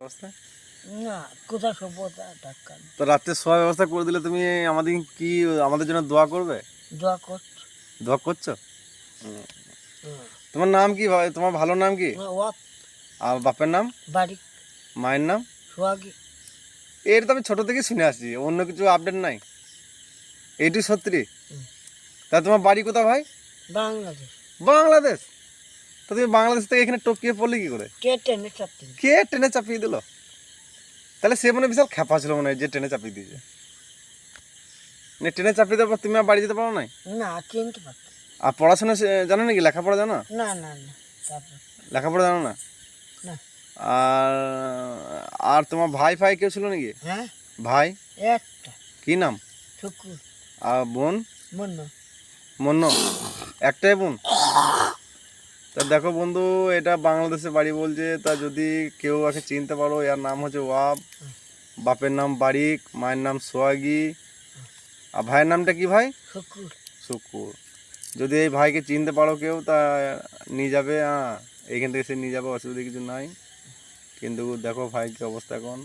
না সভ্যতা তো রাত্রে শোয়ার ব্যবস্থা করে দিলে তুমি আমাদের কি আমাদের জন্য দোয়া করবে? দোয়া করছে। দোয়া করছ? তোমার নাম কি ভাই? তোমার ভালো নাম কি? আর বাপের নাম? বাড়ি মায়ের নাম? সোহাগী। এর তো আমি ছোট থেকে শুনে আসছি অন্য কিছু আপডেট নাই। এইটুই সত্যি। তা তোমার বাড়ি কোথায় ভাই? বাংলাদেশ। বাংলাদেশ? তো তুমি বাংলাদেশ থেকে এখানে টপকিয়ে পড়লে কি করে? কে টেনে চাপতে কে ট্রেনে চাপিয়ে দিল? তাহলে সে মনে বিশাল খেপা ছিল মনে হয় যে ট্রেনে চাপিয়ে দিয়েছে। মানে ট্রেনে চাপিয়ে দেওয়ার পর তুমি আর বাড়ি যেতে পারো নাই? না চিনতে আর পড়াশোনা জানো নাকি লেখাপড়া জানো? না না না লেখাপড়া জানো না? আর আর তোমার ভাই ফাই কেউ ছিল নাকি? হ্যাঁ? ভাই? একটা। কি নাম? শুকুর। আর বোন? মন্য মন্ন। একটাই বোন? তা দেখো বন্ধু এটা বাংলাদেশে বাড়ি বলছে তা যদি কেউ একে চিনতে পারো এর নাম হচ্ছে ওয়াব বাপের নাম বারিক মায়ের নাম সোয়াগি আর ভাইয়ের নামটা কি ভাই? শুকুর। শুকুর। যদি এই ভাইকে চিনতে পারো কেউ তা নিয়ে যাবে হ্যাঁ এইখান থেকে সে নিয়ে যাবে অসুবিধা কিছু নাই। কিন্তু দেখো ভাই কি অবস্থা এখন।